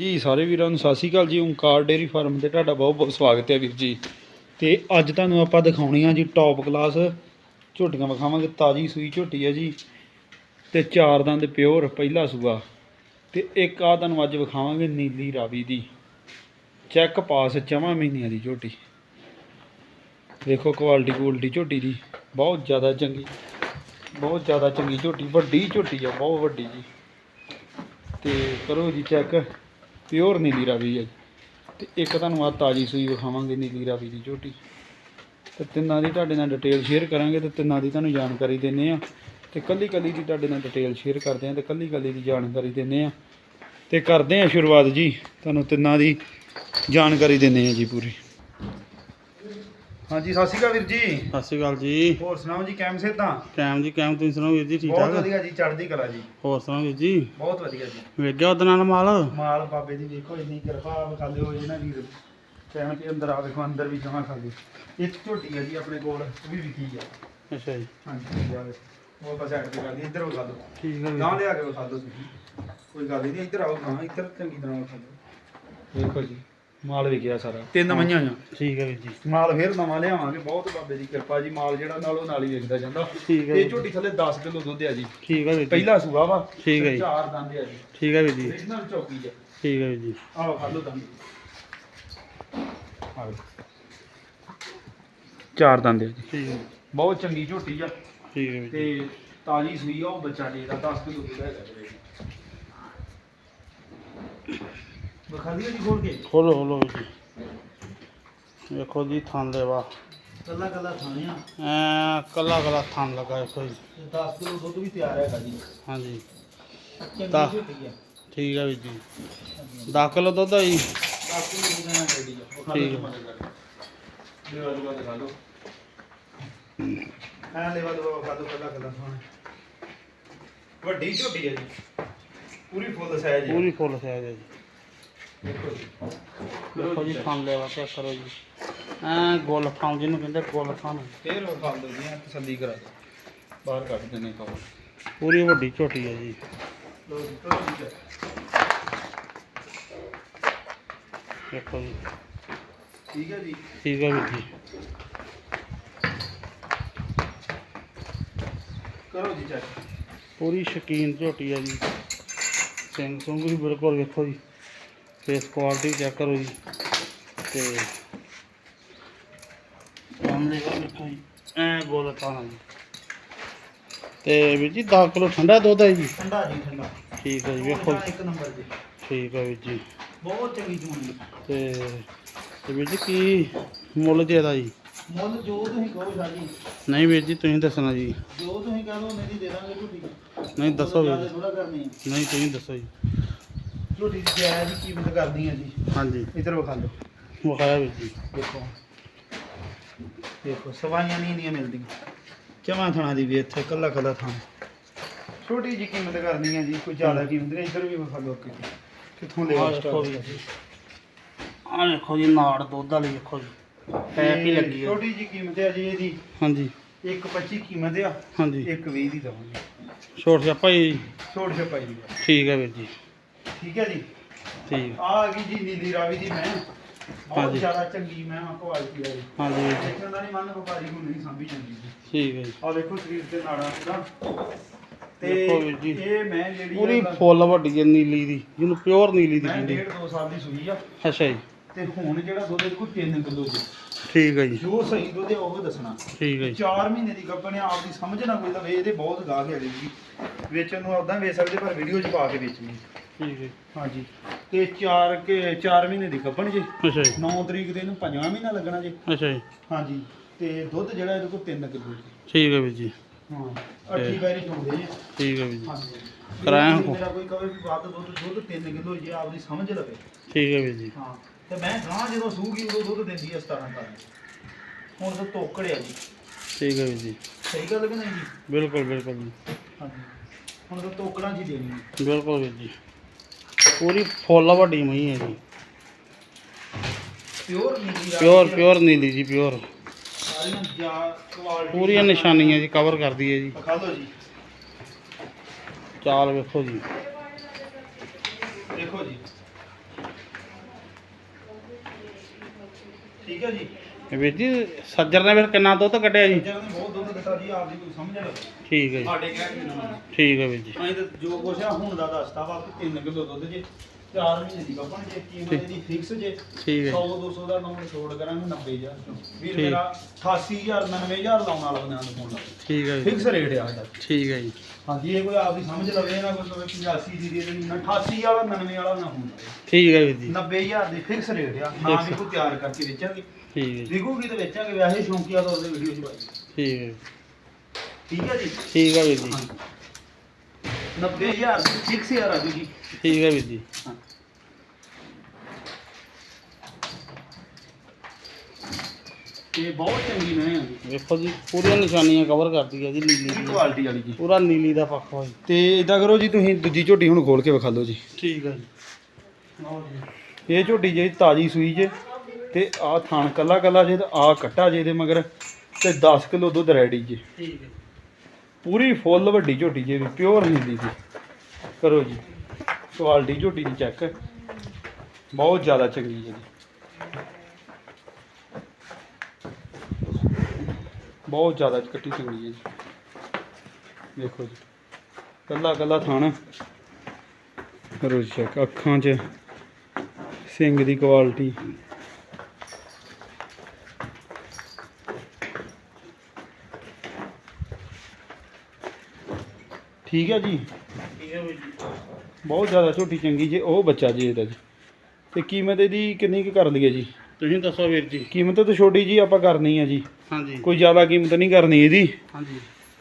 ਜੀ, ਸਾਰੇ ਵੀਰਾਂ ਨੂੰ ਸਤਿ ਸ਼੍ਰੀ ਅਕਾਲ ਜੀ। ਓਂਕਾਰ ਡੇਰੀ ਫਾਰਮ ਤੇ ਤੁਹਾਡਾ ਬਹੁਤ ਬਹੁਤ ਸਵਾਗਤ ਹੈ ਵੀਰ ਜੀ। ਤੇ ਅੱਜ ਤੁਹਾਨੂੰ ਆਪਾਂ ਦਿਖਾਉਣੀ ਆ ਜੀ ਟੌਪ ਕਲਾਸ ਝੋਟੀਆਂ ਵਿਖਾਵਾਂਗੇ, ਤਾਜੀ ਸੂਈ ਝੋਟੀ ਹੈ ਜੀ। ਤੇ ਚਾਰ ਦੰਦ ਪਿਓਰ, ਪਹਿਲਾ ਸੂਆ। ਤੇ ਇੱਕ ਆ ਤੁਹਾਨੂੰ ਅੱਜ ਵਿਖਾਵਾਂਗੇ ਨੀਲੀ ਰਾਵੀ ਦੀ। ਚੈੱਕ ਪਾਸ ਚਵਾਂ ਮਹੀਨਿਆਂ ਦੀ ਝੋਟੀ। ਦੇਖੋ ਕੁਆਲਿਟੀ ਕੁਆਲਿਟੀ ਝੋਟੀ ਦੀ। ਬਹੁਤ ਜ਼ਿਆਦਾ ਚੰਗੀ, ਬਹੁਤ ਜ਼ਿਆਦਾ ਚੰਗੀ ਝੋਟੀ, ਵੱਡੀ ਝੋਟੀ ਆ, ਬਹੁਤ ਵੱਡੀ ਜੀ। ਤੇ ਕਰੋ ਜੀ ਚੈੱਕ। ਪਿਓਰ ਨੀਲੀ ਰਾਵੀ ਹੈ ਜੀ। ਤੇ ਇੱਕ ਤੁਹਾਨੂੰ ਆ ਤਾਜੀ ਸੂਈ ਵਿਖਾਵਾਂਗੇ ਨੀਲੀ ਰਾਵੀ ਦੀ ਝੋਟੀ। ਤੇ ਤਿੰਨਾਂ ਦੀ ਤੁਹਾਡੇ ਨਾਲ ਡਿਟੇਲ ਸ਼ੇਅਰ ਕਰਾਂਗੇ ਤੇ ਤਿੰਨਾਂ ਦੀ ਤੁਹਾਨੂੰ ਜਾਣਕਾਰੀ ਦਿੰਨੇ ਆ। ਤੇ ਕੱਲੀ ਕੱਲੀ ਦੀ ਤੁਹਾਡੇ ਨਾਲ ਡਿਟੇਲ ਸ਼ੇਅਰ ਕਰਦੇ ਆ ਤੇ ਕੱਲੀ ਕੱਲੀ ਦੀ ਜਾਣਕਾਰੀ ਦਿੰਨੇ ਆ। ਤੇ ਕਰਦੇ ਆ ਸ਼ੁਰੂਆਤ ਜੀ, ਤੁਹਾਨੂੰ ਤਿੰਨਾਂ ਦੀ ਜਾਣਕਾਰੀ ਦਿੰਨੇ ਆ ਜੀ ਪੂਰੀ। ਹਾਂਜੀ ਸਤਿ ਸ਼੍ਰੀ ਅਕਾਲ ਵੀਰ ਜੀ। ਸਤਿ ਸ਼੍ਰੀ ਅਕਾਲ ਜੀ। ਹੋਰ ਸੁਣਾਓ ਜੀ ਕੈਮ ਸੇ ਤਾਂ ਕੈਮ ਜੀ ਕੈਮ ਤੁਸੀਂ ਸੁਣਾਓ ਵੀਰ ਜੀ ਠੀਕ ਬਹੁਤ ਠਾਕ? ਵਧੀਆ ਜੀ ਚੜ੍ਹਦੀ ਕਲਾ ਜੀ। ਹੋਰ ਸੁਣਾਓ ਵੀਰ ਜੀ? ਬਹੁਤ ਵਧੀਆ ਜੀ। ਵੇਖ ਗਿਆ ਉਹਦੇ ਨਾਲ ਮਾਲ? ਮਾਲ ਬਾਬੇ ਦੀ ਦੇਖੋ ਇੰਨੀ ਕਿਰਪਾ ਵਿਖਾਲੇ ਹੋਏ ਨਾ ਵੀਰ। ਕਹਿਣ ਕਿ ਅੰਦਰ ਆ ਵੇਖੋ ਅੰਦਰ ਵੀ ਜਮਾ ਖਾਲੀ ਇੱਕ ਝੋਟੀ ਹੈ ਜੀ ਆਪਣੇ ਕੋਲ ਉਹ ਵੀ ਵਿਕੀ ਆ। ਅੱਛਾ ਜੀ। ਹਾਂਜੀ ਵੇਖੋ ਉਹ ਬਸ ਐਡ ਤੇ ਕਰਦੀ ਇੱਧਰ ਵਿਖਾ ਲਓ। ਠੀਕ ਹੈ ਵੀਰ ਲਿਆ ਕੇ ਵਿਖਾ ਲਓ ਤੁਸੀਂ। ਕੋਈ ਗੱਲ ਹੀ ਨਹੀਂ ਇੱਧਰ ਆਓ ਗਾਂ ਇੱਧਰ ਚੰਗੀ ਤਰ੍ਹਾਂ ਵਿਖਾ ਲਓ। ਦੇਖੋ ਜੀ। ਮਾਲ ਵਿਕਿਆ ਸਾਰਾ। ਤਿੰਨ ਮਈਆਂ ਆ ਠੀਕ ਹੈ ਵੀਰ ਜੀ। ਮਾਲ ਫੇਰ ਨਵਾਂ ਲਿਆਵਾਂਗੇ ਬਹੁਤ ਬਾਬੇ ਦੀ ਕਿਰਪਾ ਜੀ ਮਾਲ ਜਿਹੜਾ ਨਾਲੋਂ ਨਾਲ ਹੀ ਵਿਕਦਾ ਜਾਂਦਾ। ਠੀਕ ਹੈ ਇਹ ਝੋਟੀ ਥੱਲੇ 10 ਕਿਲੋ ਦੁੱਧ ਆ ਜੀ। ਠੀਕ ਹੈ ਵੀਰ ਜੀ। ਪਹਿਲਾ ਸੂਆ ਵਾ ਠੀਕ ਹੈ ਜੀ। ਚਾਰ ਦੰਦ ਆ ਜੀ। ਠੀਕ ਹੈ ਵੀਰ ਜੀ। Origignal ਚੌਕੀ ਆ ਠੀਕ ਹੈ ਵੀਰ ਜੀ। ਆਹ ਖਾ ਲਓ ਦੰਦ। ਆਹ ਚਾਰ ਦੰਦ ਆ ਜੀ। ਠੀਕ ਹੈ। ਬਹੁਤ ਚੰਗੀ ਝੋਟੀ ਆ। ਠੀਕ ਹੈ ਵੀਰ ਜੀ। ਤੇ ਤਾਜੀ ਸੂਈ ਆ ਉਹ ਬੱਚਾ ਦੇ ਦਾ 10 ਕਿਲੋ ਦੁੱਧ ਹੈਗਾ ਵੀਰੇ ਜੀ ਖੋਲ ਕੇ? ਖੋਲੋ ਖੋਲੋ ਵੀਰ ਜੀ। ਵੇਖੋ ਜੀ ਥਣ ਲੈਵਾ। ਕੱਲਾ ਕੱਲਾ ਖਾਣਿਆ ਐ ਕੱਲਾ ਕੱਲਾ ਥਣ ਲੱਗਾ ਵੇਖੋ ਜੀ। 10 ਕਿਲੋ ਦੁੱਧ ਵੀ ਤਿਆਰ ਹੈਗਾ ਜੀ। ਹਾਂਜੀ। ਆ। ਠੀਕ ਹੈ ਵੀਰ ਜੀ। 10 ਕਿਲੋ ਦੁੱਧ ਆ ਜੀ। 10 ਕਿਲੋ ਦੁੱਧ ਨਾਲ ਰੈਡੀ ਆ ਉਹ ਖਾ ਠੀਕ। ਲੈਵਾ ਦਿਖਾ ਲਓ। ਹਾਂ ਲੈਵਾ ਕੱਲਾ ਕੱਲਾ ਵੱਡੀ ਝੋਟੀ ਹੈ ਜੀ। ਪੂਰੀ ਫੁੱਲ ਸਾਈਜ਼ ਹੈ ਪੂਰੀ ਫੁੱਲ ਸਾਈਜ਼ ਹੈ ਜੀ। ਦੇਖੋ ਜੀ ਥਣ ਲੈਵਾ ਚੈੱਕ ਕਰੋ ਜੀ। ਐ ਗੋਲ ਥਣ ਜਿਹਨੂੰ ਕਹਿੰਦੇ ਗੋਲ ਥਣ ਫੇਰ ਉਹ ਖਾ ਲਓ ਜੀ ਐਂ ਤਸੱਲੀ ਕਰਾ ਦਿਓ। ਬਾਹਰ ਕੱਢ ਦਿੰਨੇ ਕਹੋ ਪੂਰੀ ਵੱਡੀ ਝੋਟੀ ਹੈ ਜੀ। ਲੋ ਦੇਖੋ ਜੀ। ਠੀਕ ਹੈ ਜੀ। ਠੀਕ ਹੈ ਵੀਰ ਜੀ। ਕਰੋ ਜੀ ਚੈੱਕ ਪੂਰੀ ਸ਼ਕੀਨ ਝੋਟੀ ਹੈ ਜੀ। ਸਿੰਘ ਸੁੰਗ ਵੀ ਬਿਲਕੁਲ ਵੇਖੋ ਜੀ। ਫੇਸ ਕੁਆਲਿਟੀ ਚੈੱਕ ਕਰੋ ਜੀ। ਤੇ ਸਾਹਮਣੇ ਦਾ ਵੇਖੋ ਜੀ ਐ ਗੋਲ ਥਾਣਾ ਜੀ। ਤੇ ਵੀਰ ਜੀ 10 ਕਿਲੋ ਠੰਡਾ ਦੁੱਧ ਹੈ ਜੀ। ਠੰਡਾ ਜੀ ਠੰਡਾ। ਠੀਕ ਹੈ ਜੀ ਵੇਖੋ। ਇੱਕ ਨੰਬਰ ਜੀ। ਠੀਕ ਹੈ ਵੀਰ ਜੀ। ਬਹੁਤ ਚੰਗੀ ਚੂਣੀ ਤੇ ਤੇ ਵੀਰ ਜੀ ਕੀ ਮੁੱਲ ਜੀ ਇਹਦਾ ਜੀ? ਮੁੱਲ ਜੋ ਤੁਸੀਂ ਕਹੋ ਜੀ। ਨਹੀਂ ਵੀਰ ਜੀ ਤੁਸੀਂ ਦੱਸਣਾ ਜੀ। ਜੋ ਤੁਸੀਂ ਕਹੋ ਨਹੀਂ ਦੇ ਦਾਂਗੇ ਝੂਠੀ। ਨਹੀਂ ਦੱਸੋ ਵੀਰ ਜੀ। ਥੋੜਾ ਕਰਨੀ ਹੈ। ਨਹੀਂ ਤੁਸੀਂ ਦੱਸੋ ਜੀ। ਝੂਠੀ ਦੀ ਜਾਇਜ਼ ਦੀ ਕੀਮਤ ਕਰਦੀ ਹੈ ਜੀ। ਹਾਂਜੀ। ਇਧਰ ਵਿਖਾ ਲਓ। ਵਿਖਾਇਆ ਵੀਰ ਜੀ। ਦੇਖੋ। ਦੇਖੋ ਸਵਾਈਆਂ ਨਹੀਂ ਇੰਨੀਆਂ ਮਿਲਦੀਆਂ। ਚਵਾਂ ਥਣਾ ਦੀ ਵੀ ਇੱਥੇ ਕੱਲਾ ਕੱਲਾ ਥਾਂ। ਛੋਟੀ ਜੀ ਕੀਮਤ ਹੈ ਜੀ ਕੋਈ ਜ਼ਿਆਦਾ ਕੀਮਤ ਨਹੀਂ। ਇਧਰ ਵੀ ਵਿਖਾ ਲਓ ਕਿ ਕਿੱਥੋਂ ਲੈ ਆਹ ਦੇਖੋ ਵੀਰ ਜੀ। ਆਹ ਦੇਖੋ ਜੀ ਨਾੜ ਦੁੱਧ ਵਾਲੀ ਦੇਖੋ ਜੀ। ਪੈਪ ਹੀ ਲੱਗੀ ਹੈ ਛੋਟੀ ਜੀ ਕੀਮਤ ਜੀ ਇਹਦੀ। ਹਾਂਜੀ। 1.25 ਕੀਮਤ ਆ। ਹਾਂਜੀ। 1.20 ਦੀ ਦਵਾਂਗੇ। ਛੋਟ ਛਾਪਾ ਜੀ ਛੋਟ ਛਪਾਈ ਆ। ਠੀਕ ਹੈ ਵੀਰ ਜੀ। ਠੀਕ ਹੈ ਜੀ? ਠੀਕ। ਆ ਆ ਗਈ ਜੀ ਨੀਲੀ ਰਾਵੀ ਦੀ ਮੈਂ। ਬਹੁਤ ਹਾਂਜੀ। ਜ਼ਿਆਦਾ ਚੰਗੀ ਮੈਂ ਕੁਆਲਿਟੀ ਆ ਜੀ ਹਾਂਜੀ। ਵੀਰ ਜੀ ਦੇਖਣ ਦਾ ਨਹੀਂ ਮਨ ਵਪਾਰੀ ਨੂੰ ਨਹੀਂ ਸੰਭੀ ਜਾਂਦੀ ਜੀ। ਠੀਕ ਹੈ ਜੀ। ਆ ਦੇਖੋ ਸਰੀਰ ਤੇ ਨਾੜਾ ਦਾ ਤੇ ਦੇਖੋ ਵੀਰ ਜੀ। ਇਹ ਮੈਂ ਜਿਹੜੀ ਪੂਰੀ ਆ, ਫੁੱਲ ਵੱਡੀ ਹੈ ਨੀਲੀ ਦੀ। ਜਿਹਨੂੰ ਪਿਓਰ ਨੀਲੀ ਦੀ ਮੈਂ ਕਹਿੰਦੇ। ਡੇਢ ਦੋ ਸਾਲ ਦੀ ਸੂਈ ਆ। ਅੱਛਾ ਜੀ। ਤੇ ਹੁਣ ਜਿਹੜਾ ਦੁੱਧ ਇਹਦੇ ਕੋਲ 3 ਕਿਲੋ ਜੀ। ਠੀਕ ਹੈ ਜੀ। ਜੋ ਸਹੀ ਦੁੱਧ ਹੈ ਉਹ ਦੱਸਣਾ। ਠੀਕ ਹੈ ਜੀ। 4 ਮਹੀਨੇ ਦੀ ਗੱਭਣ ਆ ਆਪਦੀ ਸਮਝ ਨਾ ਕੋਈ ਲਵੇ। ਇਹਦੇ ਬਹੁਤ ਗਾਹਕ ਹੈਗੇ ਜੀ। ਵੇਚਣ ਨੂੰ ਉਦਾਂ ਵੇਚ ਸਕਦੇ ਪਰ ਵੀਡੀਓ 'ਚ ਪਾ ਕੇ ਵੇਚਣੀ ਠੀਕ ਹੈ ਹਾਂਜੀ। ਤੇ 4 ਕੇ 4 ਮਹੀਨੇ ਦੀ ਗੱਭਣ ਜੀ। ਅੱਛਾ ਜੀ। 9 ਤਰੀਕ ਦੇ ਇਹਨੂੰ 5ਵਾਂ ਮਹੀਨਾ ਲੱਗਣਾ ਜੀ। ਅੱਛਾ ਜੀ। ਹਾਂਜੀ। ਤੇ ਦੁੱਧ ਜਿਹੜਾ ਇਹਦੇ ਕੋਲ 3 ਕਿਲੋ ਜੀ। ਠੀਕ ਹੈ ਵੀਰ ਜੀ। ਹਾਂ। ਅੱਠੀ ਬੈਰੀ ਚੋਂਦੇ ਜੀ। ਠੀਕ ਹੈ ਵੀਰ ਜੀ। ਹਾਂਜੀ। ਕਰਾਇਆ ਜੇ ਹੋ। ਮੇਰਾ ਕੋਈ ਕਵੇ ਵੀ ਵੱਧ ਦੁੱਧ ਦੁੱਧ 3 ਕਿਲੋ ਜੇ ਆਪਦੀ ਸਮਝ ਲਵੇ। ਠੀਕ ਹੈ ਵੀਰ ਜੀ। ਹਾਂ। ਤੇ ਮੈਂ ਗਾਂ ਜਦੋਂ ਸੂਗੀ ਉਦੋਂ ਦੁੱਧ ਦਿੰਦੀ ਆ 17 ਕਰ ਹੁਣ ਤਾਂ ਤੋਕੜਿਆ ਜੀ। ਠੀਕ ਹੈ ਵੀਰ ਜੀ। ਸਹੀ ਗੱਲ ਕਿ ਨਹੀਂ ਜੀ? ਬਿਲਕੁਲ ਬਿਲਕੁਲ ਜੀ। ਹਾਂਜੀ। ਹੁਣ ਤਾਂ 'ਚ ਹੀ ਦੇਣੀ ਹੈ ਬਿਲਕੁਲ ਵੀਰ ਜੀ। पूरी फॉलोवर टीम ही है जी। प्योर प्योर प्योर नीली जी प्योर। पूरी निशानी है। जी कवर कर दी है जी। चाल वेखो जी। देखो जी। ठीक है जी। ਵੀਰ ਜੀ ਸੱਜਰ ਨੇ ਫਿਰ ਕਿੰਨਾ ਦੁੱਧ ਕੱਢਿਆ ਜੀ? ਬੱਚਿਆਂ ਨੇ ਬਹੁਤ ਦੁੱਧ ਦਿੱਤਾ ਜੀ ਆਪਦੀ ਕੋਈ ਸਮਝ ਲਓ ਠੀਕ ਹੈ ਜੀ। ਸਾਡੇ ਕਹਿ ਕੇ ਨਾ ਠੀਕ ਹੈ ਵੀਰ ਜੀ। ਅਸੀਂ ਤਾਂ ਜੋ ਕੁਛ ਆ ਹੁਣ ਦਾ ਦੱਸਤਾ ਵਾ ਕਿ 3 ਕਿਲੋ ਦੁੱਧ ਜੇ 4 ਮਹੀਨੇ ਦੀ ਗੱਭਣ ਜੇ ਕੀਮਤ ਇਹਦੀ ਫਿਕਸ ਜੇ। ਠੀਕ ਹੈ। 100 200 ਦਾ ਨੰਬਰ ਛੋੜ ਕਰਾਂਗੇ 90000 ਤੋਂ। ਵੀਰ ਠੀਕ। ਮੇਰਾ 88000 99000 ਲਾਉਣ ਵਾਲਾ ਬੰਦਾ ਨੂੰ ਫੋਨ। ਲਾ ਠੀਕ ਹੈ ਜੀ। ਫਿਕਸ ਰੇਟ ਆ ਸਾਡਾ। ਠੀਕ ਹੈ ਜੀ। ਹਾਂਜੀ ਇਹ ਕੋਈ ਆਪਦੀ ਸਮਝ ਲਵੇ ਨਾ ਕੋਈ ਕਵੇ 85 ਦੀ ਦੇ ਦੇਣੀ। ਨਾ 88 ਵਾਲਾ 99 ਵਾਲਾ ਨਾ ਹੁੰਦਾ ਠੀਕ ਹੈ ਵੀਰ ਜੀ। 90000 ਦੀ ਫਿਕਸ ਰੇਟ ਆ। ਨਾ ਵੀ ਕੋਈ ਤਿਆਰ ਕਰਕੇ ਵੇਚਾਂਗੇ। ਠੀਕ ਹੈ ਜੀ। ਵਿਕੂਗੀ ਤੇ ਵੇਚਾਂਗੇ ਵੈਸੇ ਸ਼ੌਂਕੀਆ ਤੌਰ ਤੇ ਵੀਡੀਓ ਚ ਪਾਈ। ਠੀਕ ਹੈ ਠੀਕ ਹੈ ਜੀ? ਠੀਕ ਹੈ ਵੀਰ ਜੀ। 90000 ਦੀ ਫਿਕਸ ਆ ਰਾਜੂ ਜੀ। ਠੀਕ ਹੈ ਵੀਰ ਜੀ। ਹਾਂ। ਇਹ ਬਹੁਤ ਚੰਗੀ ਮੈਂ ਆ ਜੀ। ਵੇਖੋ ਜੀ ਪੂਰੀਆਂ ਨਿਸ਼ਾਨੀਆਂ ਕਵਰ ਕਰਦੀ ਹੈ ਜੀ ਨੀਲੀ ਦੀ। ਕੁਆਲਿਟੀ ਵਾਲੀ ਜੀ। ਪੂਰਾ ਨੀਲੀ ਦਾ ਪੱਖ ਹੋਈ ਤੇ ਇਦਾਂ ਕਰੋ ਜੀ ਤੁਸੀਂ ਦੂਜੀ ਝੋਟੀ ਹੁਣ ਖੋਲ ਕੇ ਵਿਖਾ ਲਓ ਜੀ। ਠੀਕ ਹੈ ਜੀ। ਲਓ ਜੀ। ਇਹ ਝੋਟੀ ਜੇ ਤਾਜੀ ਸੂਈ ਜੇ ਤੇ ਆ ਥਾਣ ਕੱਲਾ ਕੱਲਾ ਜੇ ਤੇ ਆ ਕੱਟਾ ਜੇ ਦੇ ਮਗਰ ਤੇ 10 ਕਿਲੋ ਦੁੱਧ ਰੈਡੀ ਜੇ। ਠੀਕ ਹੈ। ਪੂਰੀ ਫੁੱਲ ਵੱਡੀ ਝੋਟੀ ਜੇ ਵੀ ਪਿਓਰ ਨੀਲੀ ਦੀ ਕਰੋ ਜੀ ਕੁਆਲਿਟੀ ਝੋਟੀ ਦੀ ਚੈੱਕ ਬਹੁਤ ਜ਼ਿਆਦਾ ਚੰਗੀ ਹੈ ਜੀ। ਬਹੁਤ ਜ਼ਿਆਦਾ ਕੱਟੀ ਚੰਗੀ ਹੈ ਜੀ। ਦੇਖੋ ਜੀ ਕੱਲਾ ਕੱਲਾ ਥਾਣ। ਕਰੋ ਜੀ ਚੈੱਕ ਅੱਖਾਂ 'ਚ ਸਿੰਘ ਦੀ ਕੁਆਲਿਟੀ। ਠੀਕ ਹੈ ਜੀ। ਹੈ ਬਹੁਤ ਜ਼ਿਆਦਾ ਝੋਟੀ ਚੰਗੀ ਜੇ ਉਹ ਬੱਚਾ ਜੀ ਇਹਦਾ ਜੀ। ਤੇ ਕੀਮਤ ਇਹਦੀ ਕਿੰਨੀ ਕੁ ਕਰ ਲਈਏ ਜੀ? ਤੁਸੀਂ ਦੱਸੋ ਵੀਰ ਜੀ। ਕੀਮਤ ਤਾਂ ਛੋਟੀ ਜੀ ਆਪਾਂ ਕਰਨੀ ਆ ਜੀ। ਹਾਂਜੀ। ਕੋਈ ਜ਼ਿਆਦਾ ਕੀਮਤ ਨਹੀਂ ਕਰਨੀ ਇਹਦੀ। ਹਾਂਜੀ।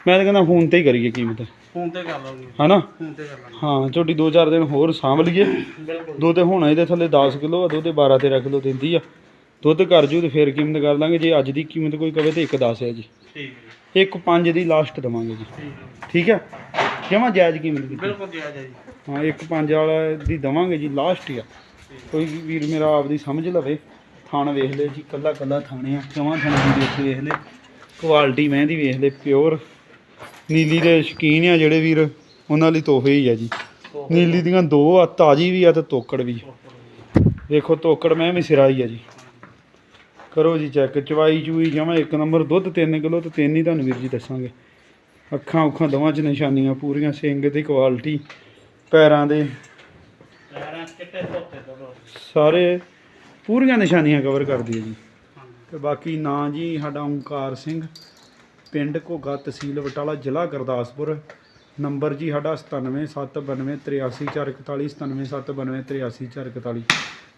ਮੈਂ ਤਾਂ ਕਹਿੰਦਾ ਫੋਨ ਤੇ ਹੀ ਕਰੀਏ ਕੀਮਤ। ਫੋਨ ਤੇ ਕਰ ਲਓਗੇ ਹਨਾ? ਫੋਨ ਤੇ ਕਰ ਲਾਂਗੇ। ਹਾਂ ਝੋਟੀ 2-4 ਦਿਨ ਹੋਰ ਸਾਂਭ ਲਈਏ। ਬਿਲਕੁਲ। ਦੁੱਧ ਹੁਣ ਇਹਦੇ ਥੱਲੇ 10 ਕਿਲੋ ਆ ਦੁੱਧ 12-13 ਕਿਲੋ ਦਿੰਦੀ ਆ। ਦੁੱਧ ਕਰ ਜੂ ਤੇ ਫਿਰ ਕੀਮਤ ਕਰ ਲਾਂਗੇ। ਜੇ ਅੱਜ ਦੀ ਕੀਮਤ ਕੋਈ ਕਵੇ ਤੇ 1.10 ਹੈ ਜੀ। ਠੀਕ ਹੈ 1.5 ਦੀ ਲਾਸਟ ਦਵਾਂਗੇ ਜੀ। ਹੈ। ਠੀਕ ਹੈ? ਜਮਾ ਜਾਇਜ਼ ਕੀਮਤ ਕੀਤੀ ਬਿਲਕੁਲ ਜਾਇਜ਼ ਹੈ ਜੀ। ਹਾਂ 1.5 ਵਾਲਾ ਦੀ ਦਵਾਂਗੇ ਜੀ ਲਾਸਟ ਹੀ ਆ। ਕੋਈ ਵੀਰ ਮੇਰਾ ਆਪਦੀ ਸਮਝ ਲਵੇ ਥਾਣ ਵੇਖ ਲੈ ਜੀ ਕੱਲਾ ਕੱਲਾ ਥਾਣੇ ਆ ਜਮਾਂ ਥਾਣੇ ਦੀ ਦੇਖ ਵੇਖ ਲੈ। ਕੁਆਲਿਟੀ ਮਹਿੰਦੀ ਵੇਖ ਲੈ ਪਿਓਰ ਨੀਲੀ ਦੇ ਸ਼ਕੀਨ ਆ ਜਿਹੜੇ ਵੀਰ ਉਹਨਾਂ ਲਈ ਤੋਹਫੇ ਹੀ ਆ ਜੀ। ਨੀਲੀ ਦੀਆਂ ਦੋ ਆ ਤਾਜੀ ਵੀ ਆ ਤੇ ਤੋਕੜ ਵੀ। ਦੇਖੋ ਤੋਕੜ ਮੈਂ ਵੀ ਸਿਰਾ ਹੀ ਆ ਜੀ। ਕਰੋ ਜੀ ਚੈੱਕ ਚਵਾਈ ਚੂਈ ਜਮਾ ਇੱਕ ਨੰਬਰ ਦੁੱਧ 3 ਕਿਲੋ ਤੇ ਤਿੰਨ ਹੀ ਤੁਹਾਨੂੰ ਵੀਰ ਜੀ ਦੱਸਾਂਗੇ। ਅੱਖਾਂ ਉੱਖਾਂ ਦੋਵਾਂ 'ਚ ਨਿਸ਼ਾਨੀਆਂ ਪੂਰੀਆਂ ਸਿੰਘ ਦੀ ਕੁਆਲਿਟੀ ਪੈਰਾਂ ਦੇ ਸਾਰੇ ਪੂਰੀਆਂ ਨਿਸ਼ਾਨੀਆਂ ਕਵਰ ਕਰਦੀ ਹੈ ਜੀ। ਤੇ ਬਾਕੀ ਨਾਂ ਜੀ ਸਾਡਾ ਓਂਕਾਰ ਸਿੰਘ ਪਿੰਡ ਘੋਗਾ ਤਹਿਸੀਲ ਬਟਾਲਾ ਜ਼ਿਲ੍ਹਾ ਗੁਰਦਾਸਪੁਰ। ਨੰਬਰ ਜੀ ਸਾਡਾ 9779383441 9779383441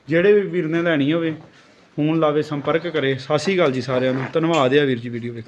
ਜਿਹੜੇ ਵੀ ਵੀਰ ਨੇ ਲੈਣੀ ਹੋਵੇ ਫੋਨ ਲਾਵੇ ਸੰਪਰਕ ਕਰੇ। ਸ਼੍ਰੀ ਅਕਾਲ ਜੀ ਸਾਰਿਆਂ ਨੂੰ। ਧੰਨਵਾਦ ਆ ਵੀਰ ਜੀ ਵੀਡੀਓ ਵੇਖ